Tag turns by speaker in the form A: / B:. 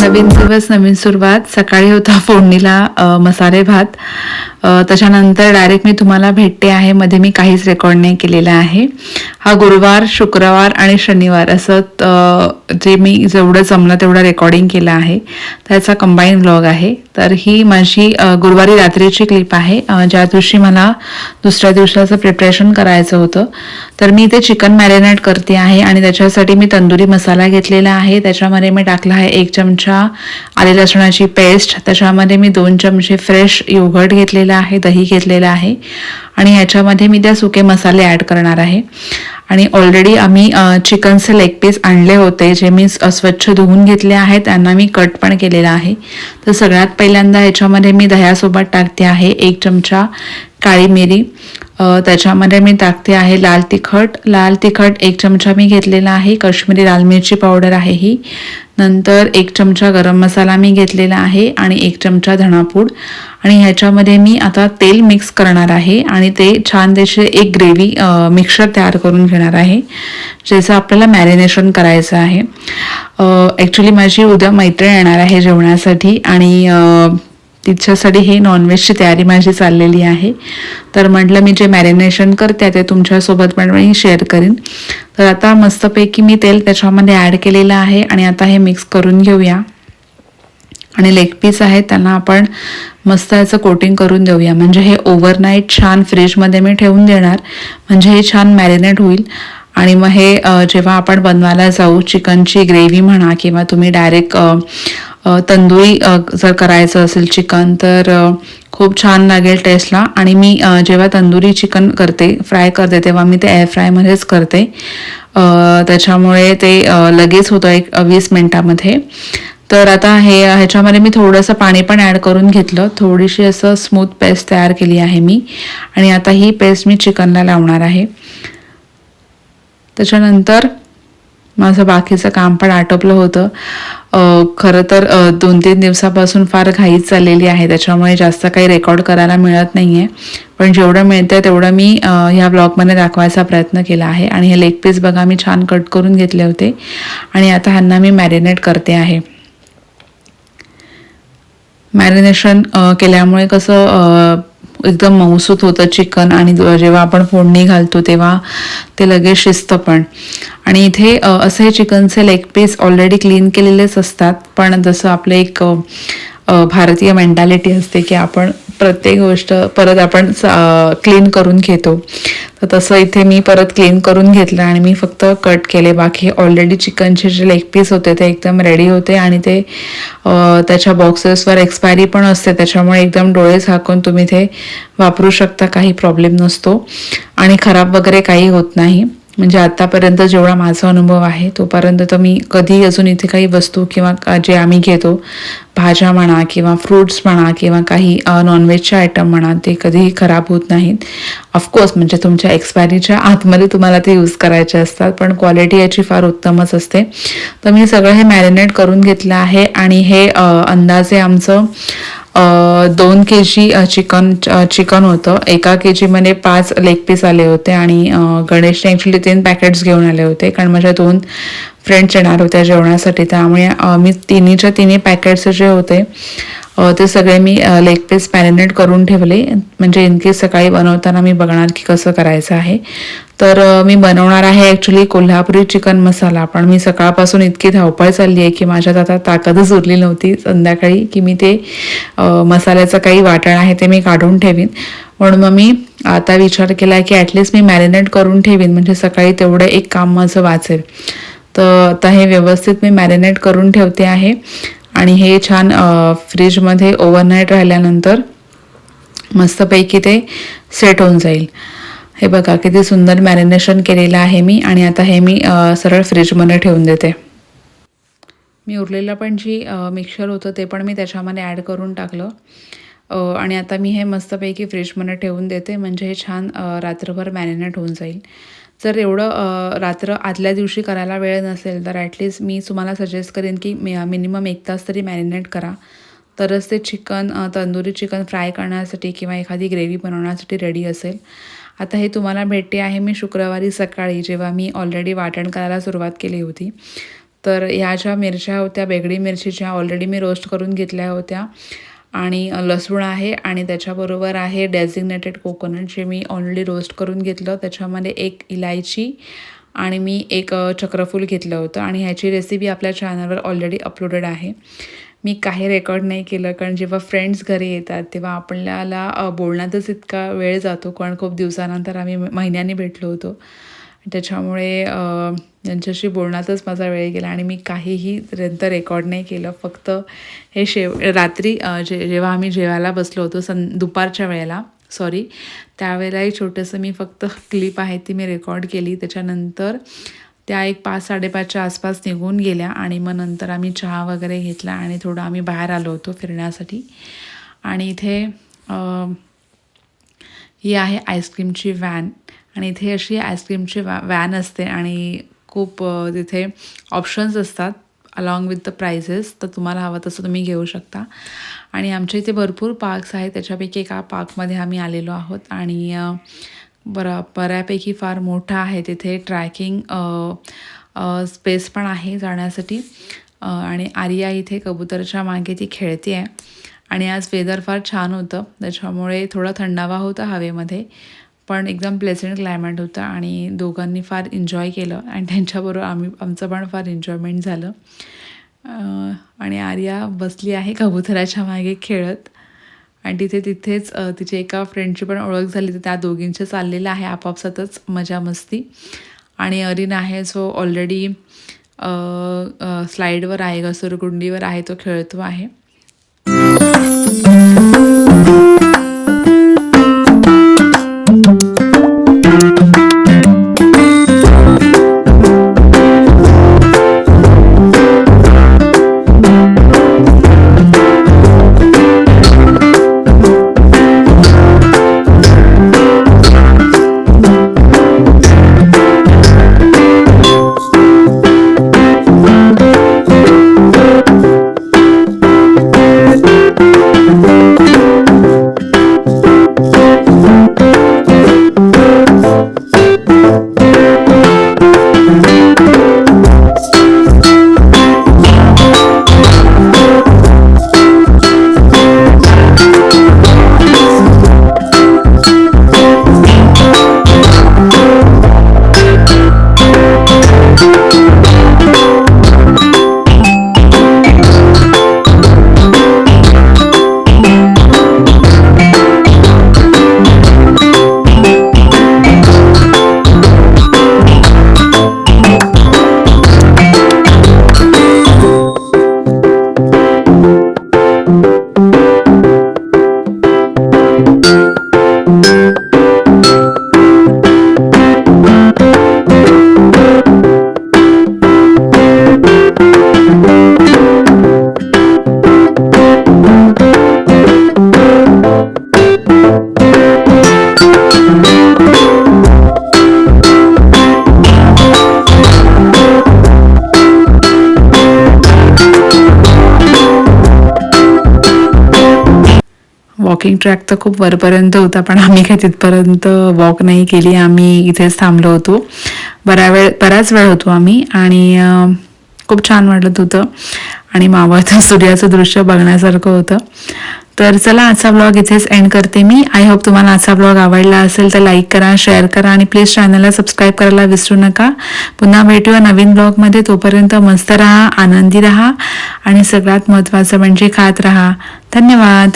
A: नवीन दिवस नवीन सुरुवात. सकाळी होता फोडणीला मसाले भात. त्याच्यानंतर डायरेक्ट मी तुम्हाला भेटते आहे. मध्ये मी काहीच रेकॉर्ड नाही केलेला आहे. हा गुरुवार शुक्रवार आणि शनिवार असं जे मी जेवढं जमलं तेवढं रेकॉर्डिंग केलं आहे. त्याचा कंबाईन ब्लॉग आहे. तर ही माझी गुरुवारी रात्रीची क्लिप आहे. ज्या दिवशी मला दुसऱ्या दिवसाचं प्रिपरेशन करायचं होतं. तर मी ते चिकन मॅरिनेट करते आहे आणि त्याच्यासाठी मी तंदुरी मसाला घेतलेला आहे. त्याच्यामध्ये मी टाकला आहे एक चमचा आले लसणाची पेस्ट त्याच्यामध्ये मी दोन चमचे फ्रेश योगर्ट घेतलेला आहे दही घेतलेलं आहे. आणि ह्याच्यामध्ये मी त्या सुके मसाले ॲड करणार आहे. आणि ऑलरेडी आम्ही चिकनचे लेग पीस आणले होते जे मी स्वच्छ धुवून घेतले आहे त्यांना मी कट पण केलेला आहे. तर सगळ्यात पहिल्यांदा ह्याच्यामध्ये मी दह्यासोबत टाकते आहे एक चमचा काळी मिरी. त्याच्यामध्ये मी टाकते आहे लाल तिखट. लाल तिखट एक चमचा मी घेतलेला आहे. काश्मीरी लाल मिरची पावडर आहे ही. नंतर एक चमचा गरम मसाला मी घेतलेला आहे आणि एक चमचा धणापूड आणि ह्याच्यामध्ये मी आता तेल मिक्स करणार आहे आणि ते छान त्याचे एक ग्रेव्ही मिक्सर तयार करून घेणार आहे ज्याचं आपल्याला मॅरिनेशन करायचं आहे. ॲक्च्युली माझी उद्या मैत्रीण येणार आहे जेवणासाठी आणि तिच्यासाठी हे नॉनव्हेजची तयारी माझी चाललेली आहे. तर म्हटलं मी जे मॅरिनेशन करते ते तुमच्यासोबत पण मी शेअर करीन. तर आता मस्तपैकी मी तेल त्याच्यामध्ये ॲड केलेलं आहे आणि आता हे मिक्स करून घेऊया. आणि लेग पीस आहेत त्यांना आपण मस्त याचं कोटिंग करून देऊया. म्हणजे हे ओव्हरनाईट छान फ्रीजमध्ये मी ठेवून देणार. म्हणजे हे छान मॅरिनेट होईल. आणि मग हे जेव्हा आपण बनवायला जाऊ चिकनची ग्रेव्ही म्हणा किंवा तुम्ही डायरेक्ट तंदुरी जर करायचं असेल चिकन तर खूप छान लागेल टेस्टला आणि मी जेव्हा तंदुरी चिकन करते फ्राय करते तेव्हा मी ते एअर फ्रायमध्येच करते. त्याच्यामुळे ते लगेच होतं एक वीस मिनटामध्ये. तर आता हे ह्याच्यामध्ये मी थोडंसं पाणी पण ॲड करून घेतलं. थोडीशी असं स्मूथ पेस्ट तयार केली आहे मी. आणि आता ही पेस्ट मी चिकनला लावणार आहे. त्याच्यानंतर माझं बाकीचं काम पण आटोपलं होतं. खरं तर दोन तीन दिवसापासून फार घाईच चाललेली आहे. त्याच्यामुळे जास्त काही रेकॉर्ड करायला मिळत नाही आहे पण जेवढं मिळतं तेवढं मी ह्या ब्लॉगमध्ये दाखवायचा प्रयत्न केला आहे. आणि हे लेग पीस बघा मी छान कट करून घेतले होते. आणि आता ह्यांना मी मॅरिनेट करते आहे. मॅरिनेशन केल्यामुळे कसं एकदम मऊसूत होतं चिकन आणि जेव्हा आपण फोडणी घालतो तेव्हा ते लगेच शिजतं पण. आणि इथे असं असे चिकनचे लेग पीस ऑलरेडी क्लीन केलेलेच असतात. पण जसं आपलं एक भारतीय मेंटॅलिटी असते की आपण प्रत्येक गोष्ट परत आपण क्लीन करून घेतो. तर तसं इथे मी परत क्लीन करून घेतलं आणि मी फक्त कट केले. बाकी ऑलरेडी चिकनचे जे लेग पीस होते ते एकदम रेडी होते आणि ते त्याच्या बॉक्सेसवर एक्सपायरी पण असते. त्याच्यामुळे एकदम डोळे झाकून तुम्ही ते वापरू शकता. काही प्रॉब्लेम नसतो. आणि खराब वगैरे काही होत नाही. म्हणजे आत्तापर्यंत जेवढा माझा अनुभव आहे तोपर्यंत तर मी कधी अजून इथे काही वस्तू किंवा का- जे आम्ही घेतो भाज्या म्हणा किंवा फ्रुट्स म्हणा किंवा काही नॉनव्हेजचे आयटम म्हणा ते कधीही खराब होत नाहीत. ऑफकोर्स म्हणजे तुमच्या एक्सपायरीच्या आतमध्ये तुम्हाला ते यूज करायचे असतात पण क्वालिटी याची फार उत्तमच असते. तर मी सगळं हे मॅरिनेट करून घेतलं आहे आणि हे अंदाजे आमचं दोन के जी चिकन चिकन होतं. एका के जीमध्ये पाच लेग पीस आले होते आणि गणेशने ॲक्च्युली तीन पॅकेट्स घेऊन आले होते. कारण माझ्या दोन फ्रेंड्स येणार होत्या जेवणासाठी. त्यामुळे मी तिन्हीच्या तिन्ही पॅकेट्स जे होते ते सगळे मी लेग पीस मॅरिनेट करून ठेवले. म्हणजे इनकेस सकाळी बनवताना मी बघणार की कसं करायचं आहे. तर मी बनवणार आहे ॲक्च्युली कोल्हापुरी चिकन मसाला पण मी सकाळपासून इतकी धावपळ चालली आहे की माझ्यात आता ताकदच उरली नव्हती संध्याकाळी की मी ते मसाल्याचं काही वाटण आहे ते मी काढून ठेवीन. म्हणून मग मी आता विचार केला की ॲटलिस्ट मी मॅरिनेट करून ठेवीन. म्हणजे सकाळी तेवढं एक काम माझं वाचेल. तर आता हे व्यवस्थित मी मॅरिनेट करून ठेवते आहे. आणि हे छान फ्रीजमध्ये ओव्हरनाईट राहिल्यानंतर मस्तपैकी ते सेट होऊन जाईल. हे बघा किती सुंदर मॅरिनेशन केलेलं आहे मी आणि आता हे मी सरळ फ्रीजमध्ये ठेवून देते. मी उरलेलं पण जी मिक्सर होतं ते पण मी त्याच्यामध्ये ॲड करून टाकलं. आणि आता मी हे मस्तपैकी फ्रीजमध्ये ठेवून देते. म्हणजे हे छान रात्रभर मॅरिनेट होऊन जाईल. जर एवढं रात्र आदल्या दिवशी करायला वेळ नसेल तर ॲटलिस्ट मी तुम्हाला सजेस्ट करेन की मे मिनिमम एक तास तरी मॅरिनेट करा. तरच ते चिकन तंदुरी चिकन फ्राय करण्यासाठी किंवा एखादी ग्रेव्ही बनवण्यासाठी रेडी असेल. आता हे तुम्हाला भेटते आहे मी शुक्रवारी सकाळी जेव्हा मी ऑलरेडी वाटण करायला सुरुवात केली होती. तर ह्या ज्या मिरच्या होत्या बेगडी मिरची ज्या ऑलरेडी मी रोस्ट करून घेतल्या होत्या. आणि लसूण आहे आणि त्याच्याबरोबर आहे डेझिग्नेटेड कोकोनट जे मी ऑलरेडी रोस्ट करून घेतलं. त्याच्यामध्ये एक इलायची आणि मी एक चक्रफूल घेतलं होतं आणि ह्याची रेसिपी आपल्या चॅनलवर ऑलरेडी अपलोडेड आहे. मी काही रेकॉर्ड नाही केलं कारण जेव्हा फ्रेंड्स घरी येतात तेव्हा आपल्याला बोलण्यातच इतका वेळ जातो. कारण खूप दिवसानंतर आम्ही महिन्याने भेटलो होतो. त्याच्यामुळे अ, त्यांच्याशी बोलण्यातच माझा वेळ गेला आणि मी काहीही पर्यंत रेकॉर्ड नाही केलं. फक्त हे शेव रात्री जे जेव्हा आम्ही जेवायला बसलो होतो सं दुपारच्या वेळेला सॉरी त्यावेळेलाही छोटंसं मी फक्त क्लिप आहे ती मी रेकॉर्ड केली. त्याच्यानंतर त्या एक पाच साडेपाचच्या आसपास निघून गेल्या आणि मग नंतर आम्ही चहा वगैरे घेतला आणि थोडं आम्ही बाहेर आलो होतो फिरण्यासाठी. आणि इथे ही आहे आईस्क्रीमची व्हॅन आणि इथे अशी आईस्क्रीमची वॅ व्हॅन असते आणि खूप तिथे ऑप्शन्स असतात अलॉंग विथ द प्राइजेस तर तुम्हाला हवं तसं तुम्ही घेऊ शकता. आणि आमच्या इथे भरपूर पार्क्स आहेत त्याच्यापैकी एका पार्कमध्ये आम्ही आलेलो आहोत. आणि बरा बऱ्यापैकी फार मोठा आहे तिथे ट्रॅकिंग स्पेस पण आहे जाण्यासाठी. आणि आर्या इथे कबूतरच्या मागे ती खेळते आहे आणि आज वेदर फार छान होतं त्याच्यामुळे थोडा थंडावा होता हवेमध्ये. पण एकदम प्लेझंट क्लायमेट होतं आणि दोघांनी फार एन्जॉय केलं आणि त्यांच्याबरोबर आम्ही आमचं पण फार एन्जॉयमेंट झालं. आणि आर्या बसली आहे कबुतराच्या मागे खेळत. आणि तिथे तिथेच तिचे एका फ्रेंडची पण ओळख झाली. तर त्या दोघींचे चाललेलं आहे आपापसातच मजा मस्ती. आणि अरिन आहे जो ऑलरेडी स्लाईडवर आहे घसरगुंडीवर आहे तो खेळतो आहे. वॉकिंग ट्रॅक तर खूप वरपर्यंत होता पण आम्ही काही तिथपर्यंत वॉक नाही केली. आम्ही इथेच थांबलो होतो. बऱ्या वेळ बराच वेळ होतो आम्ही. आणि खूप छान वाटत होतं. आणि मावळतं सूर्याचं दृश्य बघण्यासारखं होतं. तर चला आजचा ब्लॉग इथेच एंड करते मी. आय होप तुम्हाला आजचा ब्लॉग आवडला असेल तर लाईक करा शेअर करा आणि प्लीज चॅनलला सबस्क्राईब करायला विसरू नका. पुन्हा भेटूया नवीन ब्लॉगमध्ये तोपर्यंत मस्त राहा आनंदी राहा आणि सगळ्यात महत्त्वाचं म्हणजे खात राहा. धन्यवाद.